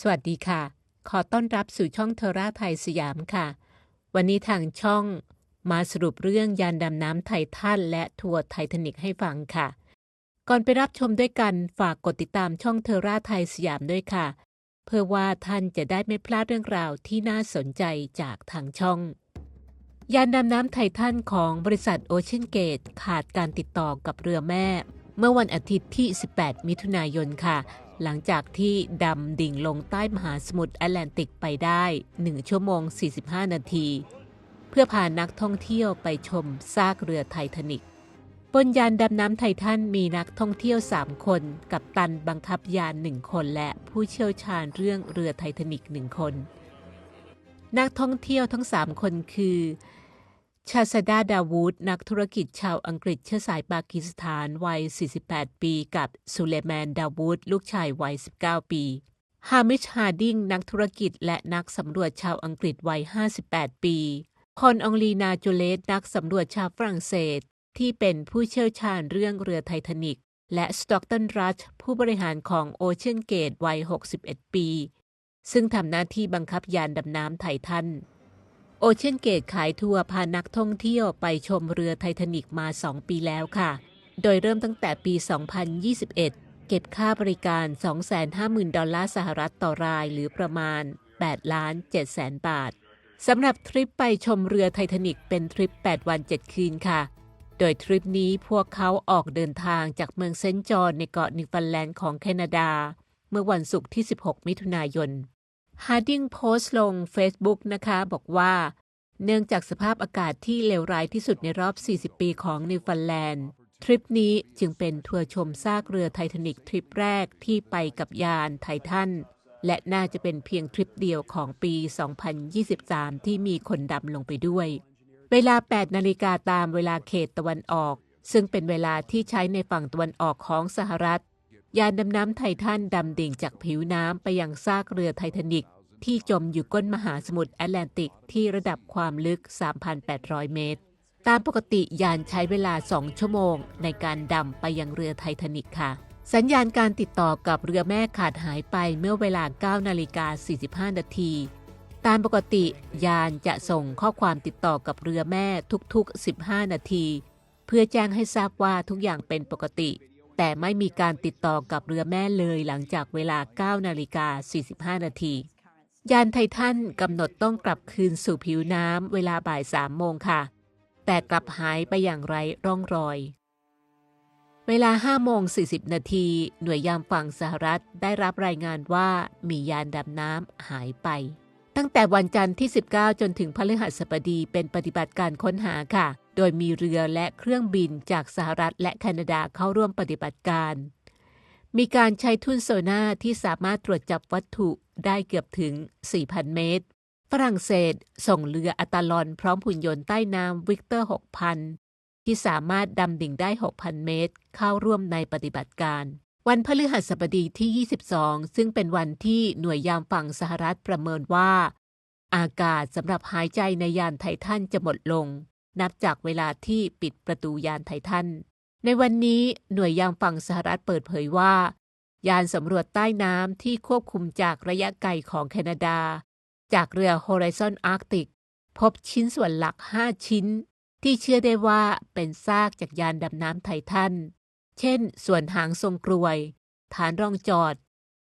สวัสดีค่ะ ขอต้อนรับสู่ช่องเทราไทยสยามค่ะ วันนี้ทางช่องมาสรุปเรื่องยานดำน้ำไททันและทัวร์ไททานิกให้ฟังค่ะ ก่อนไปรับชมด้วยกันฝากกดติดตามช่องเทราไทยสยามด้วยค่ะ เพื่อว่าท่านจะได้ไม่พลาดเรื่องราวที่น่าสนใจจากทางช่อง ยานดำน้ำไททันของบริษัทโอเชียนเกตขาดการติดต่อกับเรือแม่ เมื่อวันอาทิตย์ที่ 18 มิถุนายนค่ะ หลังจากที่ดำดิ่งลงใต้มหาสมุทรแอตแลนติกไปได้ 1 ชั่วโมง 45 นาที เพื่อพานักท่องเที่ยวไปชมซากเรือไททานิกบนยานดำน้ำไททันมีนักท่องเที่ยว 3 คน กับตันบังคับยาน1คนและผู้เชี่ยวชาญเรื่องเรือไททานิก1คน นักท่องเที่ยวทั้ง 3 คนคือ ชาซาดาดาวูดนักธุรกิจชาวอังกฤษเชื้อสายปากีสถานวัย 48 ปีกับซูเลแมนดาวูดลูกชายวัย 19 ปีฮามิชฮาร์ดิงนักธุรกิจและนักสำรวจชาวอังกฤษวัย 58 ปีคอนองลีนาจูเลสนักสำรวจชาวฝรั่งเศส ที่เป็นผู้เชี่ยวชาญเรื่องเรือไททานิก และสต็อกตันรัชผู้บริหารของโอเชียนเกตวัย 61 ปี ซึ่งทำหน้าที่บังคับยานดำน้ำไททัน โอเชียนเกตขายทัวร์พานักท่องเที่ยวไปชมเรือไททานิกมา 2 ปีแล้วค่ะ โดยเริ่มตั้งแต่ปี 2021 เก็บค่าบริการ 250,000 ดอลลาร์สหรัฐต่อรายหรือประมาณ 8 ล้าน7แสนบาทสำหรับทริปไปชมเรือไททานิกเป็นทริป 8 วัน 7 คืนค่ะ โดยทริปนี้พวกเขาออกเดินทางจากเมืองเซนต์จอห์นในเกาะนิวฟันแลนด์ของแคนาดา เมื่อวันศุกร์ที่ 16 มิถุนายน ฮาร์ดิงโพสต์ลง Facebook นะคะ บอกว่า เนื่องจากสภาพอากาศที่เลวร้ายที่สุดในรอบ 40 ปีของนิวฟันแลนด์ทริปนี้จึงเป็นทัวร์ชมซากเรือไททานิกทริปแรกที่ไปกับยานไททันและน่าจะเป็นเพียงทริปเดียวของปี 2023 ที่มีคนดำลงไปด้วย เวลา 8 นาฬิกาตามเวลาเขตตะวันออก ซึ่งเป็นเวลาที่ใช้ในฝั่งตะวันออกของสหรัฐ ยานดำน้ำไททันดำดิ่งจากผิวน้ำไปยังซากเรือไททานิก ที่จมอยู่ก้นมหาสมุทรแอตแลนติกที่ระดับความลึก 3,800 เมตร ตามปกติยานใช้เวลา 2 ชั่วโมง ในการดำไปยังเรือไททานิกค่ะ สัญญาณการติดต่อกับเรือแม่ขาดหายไปเมื่อเวลา 9 นาฬิกา 45 นาที ตามปกติยานจะส่งข้อความติดต่อกับเรือแม่ทุกๆ 15 นาที เพื่อแจ้งให้ทราบว่าทุกอย่างเป็นปกติแต่ไม่มีการติดต่อกับเรือแม่เลยหลังจากเวลา 9 นาฬิกา 45 นาที ยานไททันกำหนดต้องกลับคืนสู่ผิวน้ำเวลาบ่าย3โมงค่ะ แต่กลับหายไปอย่างไรร่องรอย เวลา5โมง40 นาทีหน่วยยามฝั่งสหรัฐได้รับรายงานว่ามียานดำน้ำหายไป ตั้งแต่วันจันทร์ที่ 19 จนถึงพฤหัสบดีเป็นปฏิบัติการค้นหาค่ะ โดยมีเรือและเครื่องบินจากสหรัฐและแคนาดาเข้าร่วมปฏิบัติการ มีการใช้ทุ่นโซน่าที่สามารถตรวจจับวัตถุได้เกือบถึง 4,000 เมตร ฝรั่งเศสส่งเรืออัตาลอนพร้อมหุ่นยนต์ใต้น้ำวิกเตอร์ 6,000 ที่สามารถดำดิ่งได้ 6,000 เมตร เข้าร่วมในปฏิบัติการ วันพฤหัสบดีที่ 22 ซึ่งเป็นวันที่หน่วยยามฝั่งสหรัฐประเมินว่า อากาศสำหรับหายใจในยานไททันจะหมดลง นับจากเวลาที่ปิดประตูยานไททัน ในวันนี้หน่วยยามฝั่งสหรัฐเปิดเผยว่า ยานสำรวจใต้น้ำที่ควบคุมจากระยะไกลของแคนาดา จากเรือ Horizon Arctic พบชิ้นส่วนหลัก 5 ชิ้น ที่เชื่อได้ว่าเป็นซากจากยานดำน้ำไททัน เช่น ส่วนหางทรงกรวย ฐานรองจอด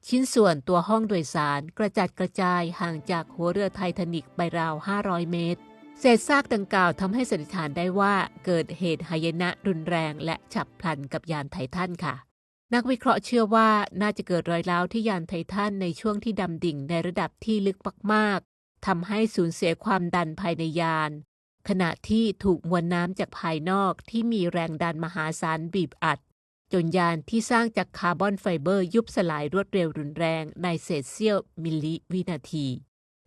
ชิ้นส่วนตัวห้องโดยสารกระจัดกระจายห่างจากหัวเรือไททานิกไปราว 500 เมตร เศษซากดังกล่าวทำให้สันนิษฐานได้ว่าเกิดเหตุหายนะรุนแรงและฉับพลันกับยานไททันค่ะ นักวิเคราะห์เชื่อว่าน่าจะเกิดรอยร้าวที่ยานไททันในช่วงที่ดำดิ่งในระดับที่ลึกมากๆทำให้สูญเสียความดันภายในยาน ขณะที่ถูกมวลน้ำจากภายนอกที่มีแรงดันมหาศาลบีบอัด จนยานที่สร้างจากคาร์บอนไฟเบอร์ยุบสลายรวดเร็วรุนแรงในเศษเสี้ยวมิลลิวินาที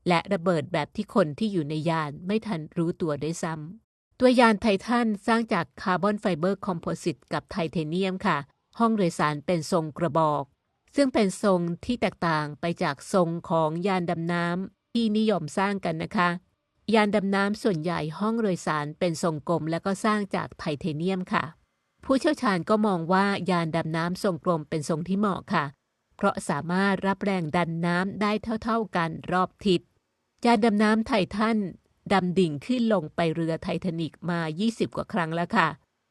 และระเบิดแบบที่คนที่อยู่ในยานไม่ทันรู้ตัวด้วยซ้ำ ตัวยานไททันสร้างจากคาร์บอนไฟเบอร์คอมโพสิตกับไทเทเนียมค่ะ ห้องโดยสารเป็นทรงกระบอก ซึ่งเป็นทรงที่แตกต่างไปจากทรงของยานดำน้ำที่นิยมสร้างกันนะคะ ยานดำน้ำส่วนใหญ่ห้องโดยสารเป็นทรงกลมและก็สร้างจากไทเทเนียมค่ะ ผู้เชี่ยวชาญก็มองว่ายานดำน้ำทรงกลมเป็นทรงที่เหมาะค่ะ เพราะสามารถรับแรงดันน้ำได้เท่า ๆกันรอบทิศ ยานดำน้ำไททันดำดิ่งขึ้นลงไปเรือไททานิกมา 20 กว่าครั้งแล้วค่ะ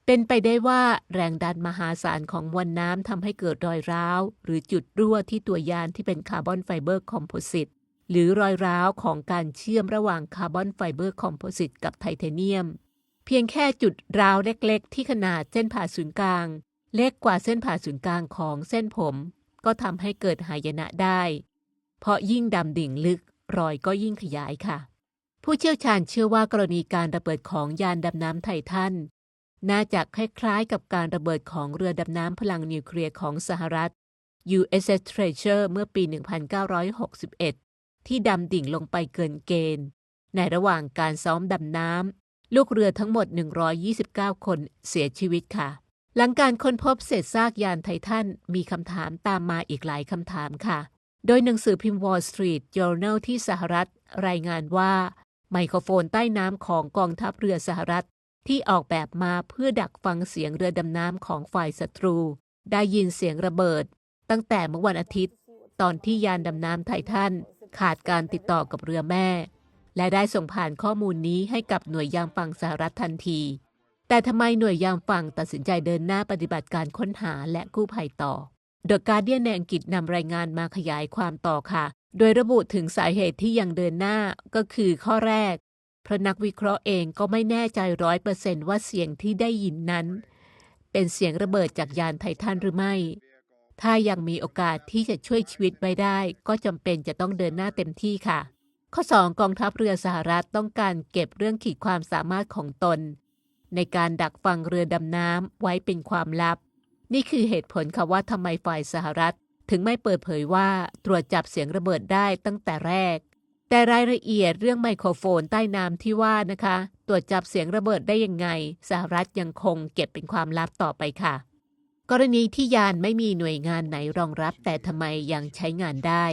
เป็นไปได้ว่าแรงดันมหาศาลของมวลน้ำทำให้เกิดรอยร้าว หรือจุดรั่วที่ตัวยานที่เป็นคาร์บอนไฟเบอร์คอมโพสิตหรือรอยร้าวของการเชื่อมระหว่างคาร์บอนไฟเบอร์คอมโพสิตกับไทเทเนียม เพียงแค่จุดร้าวเล็กๆ ที่ขนาดเส้นผ่าศูนย์กลาง เล็กกว่าเส้นผ่าศูนย์กลางของเส้นผม ก็ทำให้เกิดหายนะได้ เพราะยิ่งดำดิ่งลึก รอยก็ยิ่งขยายค่ะ ผู้เชี่ยวชาญเชื่อว่ากรณีการระเบิดของยานดำน้ำไททันน่าจะคล้ายๆกับการระเบิดของเรือดำน้ำพลังนิวเคลียร์ของสหรัฐ USS Treasure เมื่อปี 1961 ที่ดำดิ่งลงไปเกินเกณฑ์ ในระหว่างการซ้อมดำน้ำ ลูกเรือทั้งหมด 129 คนเสียชีวิตค่ะ หลังการค้นพบเศษซากยานไททันมีคำถามตามมาอีกหลายคำถามค่ะ โดยหนังสือพิมพ์ Wall Street Journal ที่สหรัฐ รายงานว่า ไมโครโฟนใต้น้ำของกองทัพเรือสหรัฐ ที่ออกแบบมาเพื่อดักฟังเสียงเรือดำน้ำของฝ่ายศัตรู ได้ยินเสียงระเบิด ตั้งแต่เมื่อวันอาทิตย์ ตอนที่ยานดำน้ำไททันขาดการติดต่อกับเรือแม่ และได้ส่งผ่านข้อมูลนี้ให้กับหน่วยยามฝั่งสหรัฐทันที แต่ทำไมหน่วยยามฝั่งตัดสินใจเดินหน้าปฏิบัติการค้นหาและกู้ภัยต่อ เดอะการเดียนในอังกฤษนำรายงานมาขยายความต่อค่ะ โดยระบุถึงสาเหตุที่ยังเดินหน้าก็คือข้อแรก เพราะนักวิเคราะห์เองก็ไม่แน่ใจร้อยเปอร์เซนต์ว่าเสียงที่ได้ยินนั้น เป็นเสียงระเบิดจากยานไททันหรือไม่ ถ้ายังมีโอกาสที่จะช่วยชีวิตไว้ได้ ก็จำเป็นจะต้องเดินหน้าเต็มที่ค่ะ ข้อ 2 กองทัพเรือสหรัฐต้องการเก็บเรื่องขีดความสามารถของตน ในการดักฟังเรือดำน้ำไว้เป็นความลับ นี่คือเหตุผลค่ะว่าทำไมฝ่ายสหรัฐ ถึงไม่เปิดเผยว่าตรวจจับเสียงระเบิดได้ตั้งแต่แรก แต่รายละเอียดเรื่องไมโครโฟนใต้น้ำที่ว่านะคะ ตรวจจับเสียงระเบิดได้ยังไง สหรัฐยังคงเก็บเป็นความลับต่อไปค่ะ กรณีที่ยานไม่มีหน่วยงานไหนรองรับ แต่ทำไมยังใช้งานได้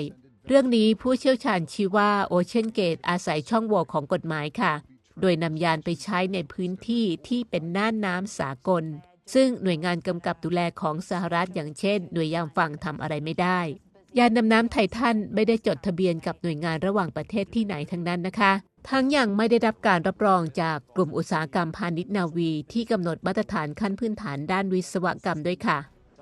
เรื่องนี้ผู้เชี่ยวชาญชี้ว่าโอเชียนเกตอาศัยช่องโหว่ของกฎหมายค่ะ โดยนำยานไปใช้ในพื้นที่ที่เป็นน่านน้ำสากล ซึ่งหน่วยงานกำกับดูแลของสหรัฐอย่างเช่น หน่วยยามฝั่งทำอะไรไม่ได้ ยานดำน้ำไททันไม่ได้จดทะเบียนกับหน่วยงานระหว่างประเทศที่ไหนทั้งนั้นนะคะ ทั้งยังไม่ได้รับการรับรองจากกลุ่มอุตสาหกรรมพาณิชย์นาวีที่กำหนดมาตรฐานขั้นพื้นฐานด้านวิศวกรรมด้วยค่ะ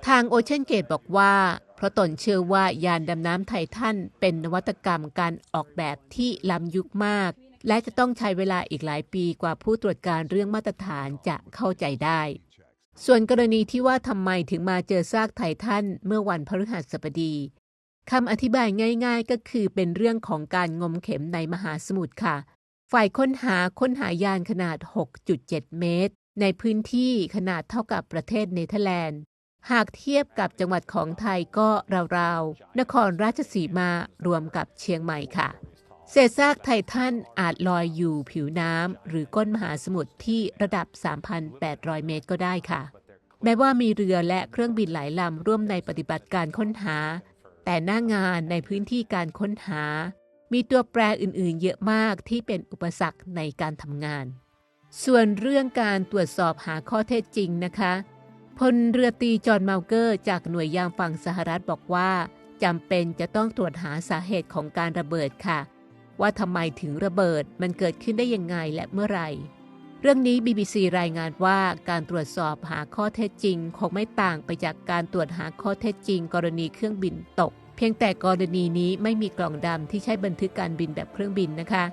ทางโอเชียนเกตบอกว่า เพราะตนเชื่อว่ายานดำน้ำไททันเป็นนวัตกรรมการออกแบบที่ล้ำยุคมากและจะต้องใช้เวลาอีกหลายปีกว่าผู้ตรวจการเรื่องมาตรฐานจะเข้าใจได้ ส่วนกรณีที่ว่าทำไมถึงมาเจอซากไททันเมื่อวันพฤหัสบดีคำอธิบายง่าย ๆ ก็คือเป็นเรื่องของการงมเข็มในมหาสมุทรค่ะ ฝ่ายค้นหาค้นหายานขนาด 6.7 เมตร ในพื้นที่ขนาดเท่ากับประเทศเนเธอร์แลนด์ หากเทียบกับจังหวัดของไทยก็ราวๆ นครราชสีมารวมกับเชียงใหม่ค่ะ เศษซากไททันอาจลอยอยู่ผิวน้ำ หรือก้นมหาสมุทรที่ระดับ 3,800 เมตรก็ได้ค่ะ แม้ว่ามีเรือและเครื่องบินหลายลำร่วมในปฏิบัติการค้นหา แต่หน้างานในพื้นที่การค้นหา มีตัวแปรอื่นๆ เยอะมากที่เป็นอุปสรรคในการทำงาน ส่วนเรื่องการตรวจสอบหาข้อเท็จจริงนะคะพลเรือตีจอห์นเมาเกอร์ จากหน่วยยามฝั่งสหรัฐบอกว่าจำเป็นจะต้องตรวจหาสาเหตุของการระเบิดค่ะ ว่าทำไมถึงระเบิดมันเกิดขึ้นได้ยังไงและเมื่อไหร่ เรื่องนี้ BBC รายงานว่าการตรวจสอบหาข้อเท็จจริง คงไม่ต่างไปจากการตรวจหาข้อเท็จจริง กรณีเครื่องบินตก เพียงแต่กรณีนี้ไม่มีกล่องดำที่ใช้บันทึกการบินแบบเครื่องบินนะคะ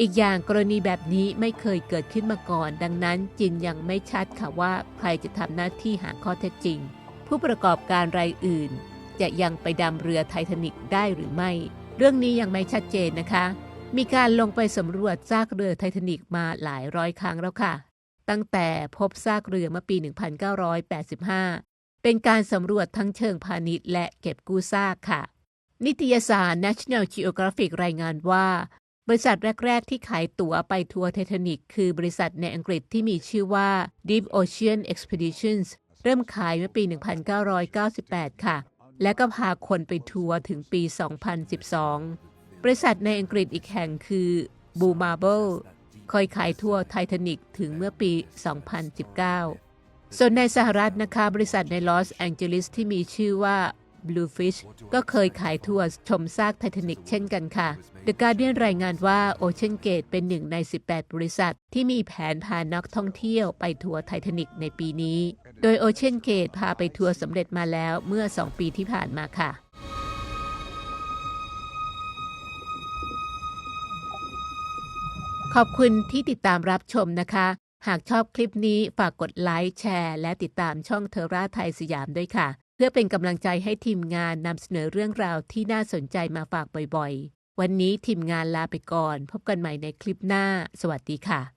อีกอย่างกรณีแบบนี้ไม่เคยเกิดขึ้นมาก่อน ดังนั้นจึงยังไม่ชัดค่ะว่าใครจะทำหน้าที่หาข้อเท็จจริง ผู้ประกอบการรายอื่น จะยังไปดำเรือไททานิกได้หรือไม่ เรื่องนี้ยังไม่ชัดเจนนะคะ มีการลงไปสำรวจซากเรือไททานิกมาหลายร้อยครั้งแล้วค่ะ ตั้งแต่พบซากเรือเมื่อปี 1985 เป็นการสำรวจทั้งเชิงพาณิชย์และเก็บกู้ซากค่ะ นิตยสาร National Geographic รายงานว่า บริษัทแรก ๆ ที่ขายตั๋วไปทัวร์ไททานิกคือบริษัทในอังกฤษที่มีชื่อว่า Deep Ocean Expeditions เริ่มขายเมื่อปี 1998 ค่ะ และก็พาคนไปทัวร์ถึงปี 2012 บริษัทในอังกฤษอีกแห่งคือ Blue Marble เคยขายทัวร์ไททานิกถึงเมื่อปี 2019 ส่วนในสหรัฐนะคะ บริษัทในลอสแองเจลิสที่มีชื่อว่า Bluefish ก็เคยขายทัวร์ชมซากไททานิกเช่นกันค่ะ The Guardian รายงานว่า Ocean Gate เป็นหนึ่งใน 18 บริษัท ที่มีแผนพานักท่องเที่ยวไปทัวร์ไททานิกในปีนี้ โดย Ocean Gate พาไปทัวร์สำเร็จมาแล้วเมื่อ 2 ปีที่ผ่านมาค่ะ ขอบคุณที่ติดตามรับชมนะคะ หากชอบคลิปนี้ฝากกดไลค์แชร์ และติดตามช่องเทอร่าไทยสยามด้วยค่ะ เพื่อเป็นกำลังใจให้ทีมงานนำเสนอเรื่องราวที่น่าสนใจมาฝากบ่อยๆ วันนี้ทีมงานลาไปก่อน พบกันใหม่ในคลิปหน้า สวัสดีค่ะ